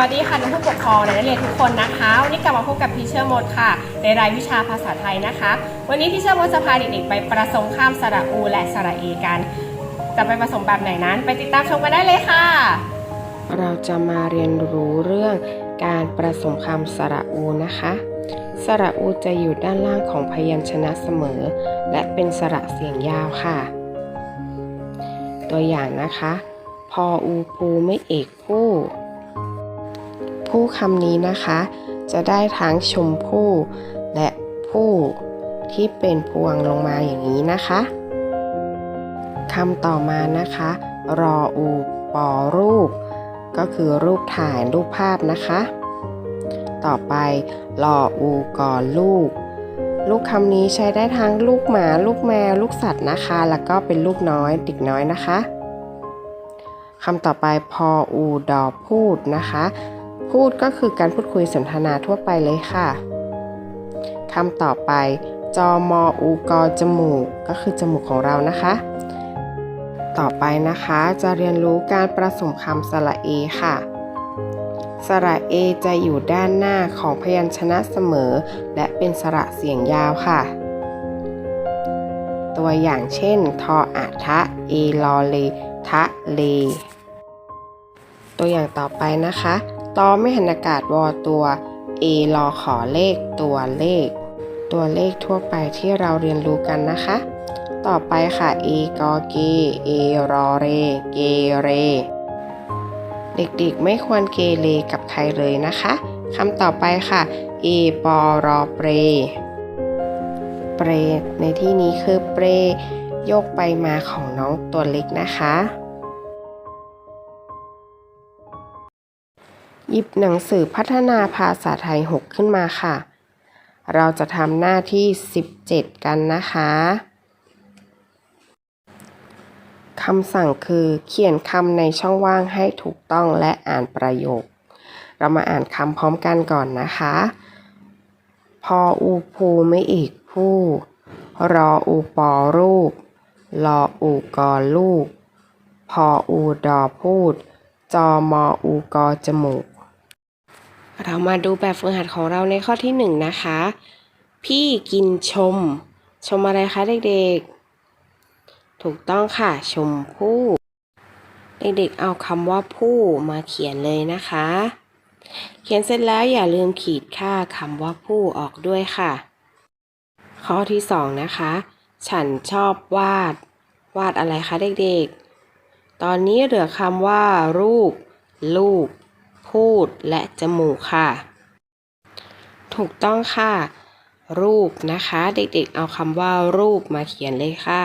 วัสดีค่ะนักผู้ปกครองและนักเรียนทุกคนนะคะวันนี้กลับมาพบกับพีเชอร์มดค่ะ ในรายวิชาภาษาไทยนะคะ วันนี้พีเชอร์มดจะพาเด็กๆไปประสมข้ามสระอู และสระเอกัน จะไปผสมแบบไหนนั้น ไปติดตามชมกันได้เลยค่ะ เราจะมาเรียนรู้เรื่องการประสมคำสระอูนะคะ สระอูจะอยู่ด้านล่างของพยัญชนะเสมอ และเป็นสระเสียงยาวค่ะ ตัวอย่างนะคะ พออูภูไม่เอกผู้ ผู้คำนี้นะคะ จะได้ทั้งชมพู่และผู้ที่เป็นพวงลงมาอย่างนี้นะคะคำต่อมานะคะ รออูปอรูป ก็คือรูปถ่ายรูปภาพนะคะ ต่อไปรออูกอลูก ลูกคำนี้ใช้ได้ทั้งลูกหมา ลูกแมว ลูกสัตว์นะคะ แล้วก็เป็นลูกน้อยเด็กน้อยนะคะคำต่อไปพออูดอพูดนะคะ พูดก็คือการพูดคุยสนทนาทั่วไปเลยค่ะคำต่อไป จอมออูกอจมูก ก็คือจมูกของเรานะคะ ต่อไปนะคะจะเรียนรู้การประสมคำสระเอค่ะ สระเอจะอยู่ด้านหน้าของพยัญชนะเสมอ และเป็นสระเสียงยาวค่ะ ตัวอย่างเช่น ทออะทะเอลอเลทะเล ตัวอย่างต่อไปนะคะ ตอไม่หันอากาศวอตัว เอลอขอเลขตัวเลข ตัวเลขทั่วไปที่เราเรียนรู้กันนะคะ ต่อไปค่ะเอกอเกเอรอเร เกเร เด็กๆไม่ควรเกเรกับใครเลยนะคะคำต่อไปค่ะเอปอรอเปร เปร ในที่นี้คือเปรโยกไปมาของน้องตัวเล็กนะคะ หยิบหนังสือพัฒนาภาษาไทย 6 ขึ้นมาค่ะ เราจะทำหน้าที่ 17 กันนะคะคำสั่งคือเขียนคำในช่องว่างให้ถูกต้องและอ่านประโยค เรามาอ่านคำพร้อมกันก่อนนะคะ พออูภูไม่อีกผู้ รออูปอรูป รออูกอลูก พออูดอพูด จอมออูกอจมูก เรามาดูแบบฝึกหัดของเราในข้อที่หนึ่งนะคะ พี่กินชม ชมอะไรคะเด็กๆ ถูกต้องค่ะ ชมพู่ เด็กๆเอาคำว่าผู้มาเขียนเลยนะคะ เขียนเสร็จแล้วอย่าลืมขีดค่าคำว่าผู้ออกด้วยค่ะ ข้อที่สองนะคะ ฉันชอบวาด วาดอะไรคะเด็กๆ ตอนนี้เหลือคำว่า รูป ลูก พูดและจมูกค่ะ ถูกต้องค่ะ รูปนะคะ เด็กๆ เอาคำว่ารูปมาเขียนเลยค่ะ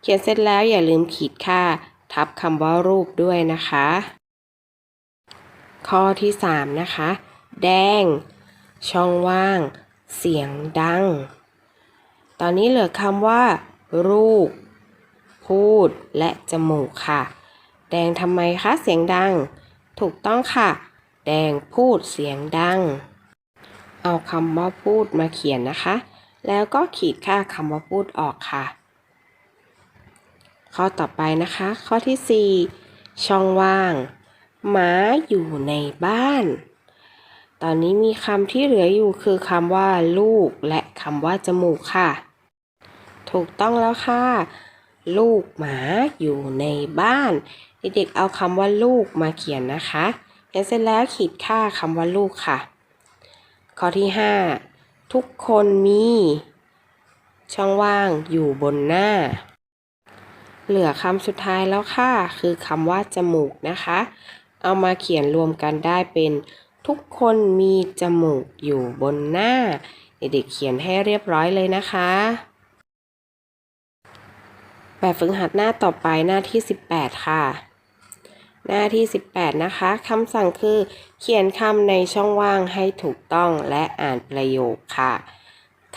เขียนเสร็จแล้วอย่าลืมขีดค่าทับคำว่ารูปด้วยนะคะ ข้อที่ 3 นะคะ แดง ช่องว่าง เสียงดัง ตอนนี้เหลือคำว่า รูป พูด และจมูกค่ะ แดงทำไมคะ เสียงดัง ถูกต้องค่ะ แดงพูดเสียงดัง เอาคำว่าพูดมาเขียนนะคะ แล้วก็ขีดค่าคำว่าพูดออกค่ะ ข้อต่อไปนะคะ ข้อที่ 4 ช่องว่าง หมาอยู่ในบ้าน ตอนนี้มีคำที่เหลืออยู่คือคำว่า ลูก และคำว่าจมูกค่ะ ถูกต้องแล้วค่ะลูกหมาอยู่ในบ้าน เด็กๆเอาคำว่าลูกมาเขียนนะคะ เขียนเสร็จแล้วขีดค่าคำว่าลูกค่ะ ข้อที่ 5 ทุกคนมี ช่องว่างอยู่บนหน้า เหลือคำสุดท้ายแล้วค่ะ คือคำว่าจมูกนะคะ เอามาเขียนรวมกันได้เป็นทุกคนมีจมูกอยู่บนหน้า เด็กๆเขียนให้เรียบร้อยเลยนะคะ แบบฝึกหัดหน้าต่อไปหน้าที่ 18 ค่ะ หน้าที่ 18 นะคะคำสั่งคือ เขียนคำในช่องว่างให้ถูกต้องและอ่านประโยคค่ะ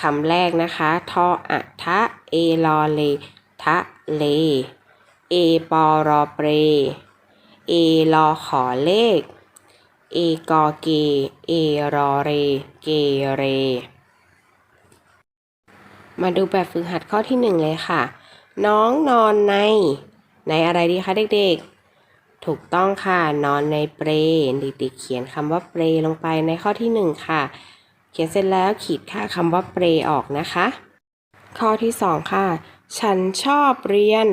คำแรกนะคะทออะทะเอลอเลทะเลเอปอรอเปรเอลอขอเลขเอกอเกเอรอเร เกเร มาดูแบบฝึกหัดข้อที่หนึ่งเลยค่ะ น้องนอนใน ในอะไรดีคะเด็กๆ ถูกต้องค่ะ นอนในเปรเด็กๆเขียนคำว่าเปรลงไปในข้อที่หนึ่งค่ะ เขียนเสร็จแล้วขีดค่าคำว่าเปรออกนะคะ ข้อที่สองค่ะ ฉันชอบเรียน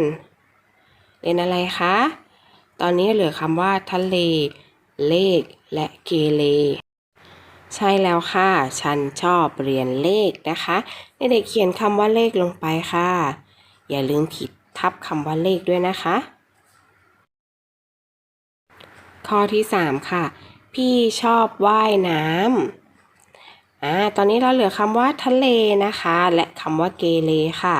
เรียนอะไรคะ ตอนนี้เหลือคำว่าทะเล เลข และเกเรใช่แล้วค่ะ ฉันชอบเรียนเลขนะคะเด็กๆเขียนคำว่าเลขลงไปค่ะ อย่าลืมขีดทับคำว่าเลขด้วยนะคะ ข้อที่ 3 ค่ะ พี่ชอบว่ายน้ำอ่าตอนนี้เราเหลือคำว่าทะเลนะคะ และคำว่าเกเรค่ะ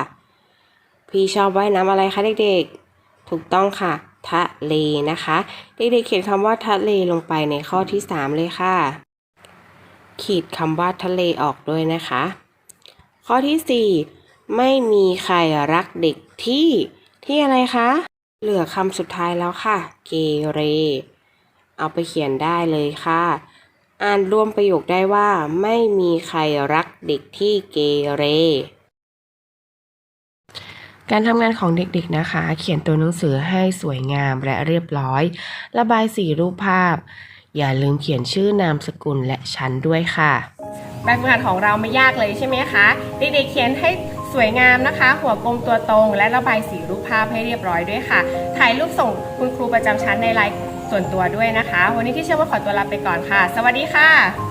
พี่ชอบว่ายน้ำอะไรคะเด็กๆ ถูกต้องค่ะ ทะเลนะคะ เด็กๆเขียนคำว่าทะเลลงไปในข้อที่ 3 เลยค่ะ ขีดคำว่าทะเลออกด้วยนะคะ ข้อที่ 4 ไม่มีใครรักเด็กที่ที่อะไรคะ เหลือคำสุดท้ายแล้วค่ะ เกเร เอาไปเขียนได้เลยค่ะ อ่านรวมประโยคได้ว่า ไม่มีใครรักเด็กที่เกเร การทำงานของเด็กๆนะคะ เขียนตัวหนังสือให้สวยงามและเรียบร้อย ระบายสีรูปภาพ อย่าลืมเขียนชื่อนามสกุลและชั้นด้วยค่ะแบบฝึกหัดของเราไม่ยากเลยใช่ไหมคะเด็กๆเขียนให้สวยงามนะคะ หัวกลมตัวตรง และระบายสีรูปภาพให้เรียบร้อยด้วยค่ะ ถ่ายรูปส่งคุณครูประจำชั้นในไลน์ ส่วนตัวด้วยนะคะ วันนี้ที่เชื่อว่าขอตัวลาไปก่อนค่ะ สวัสดีค่ะ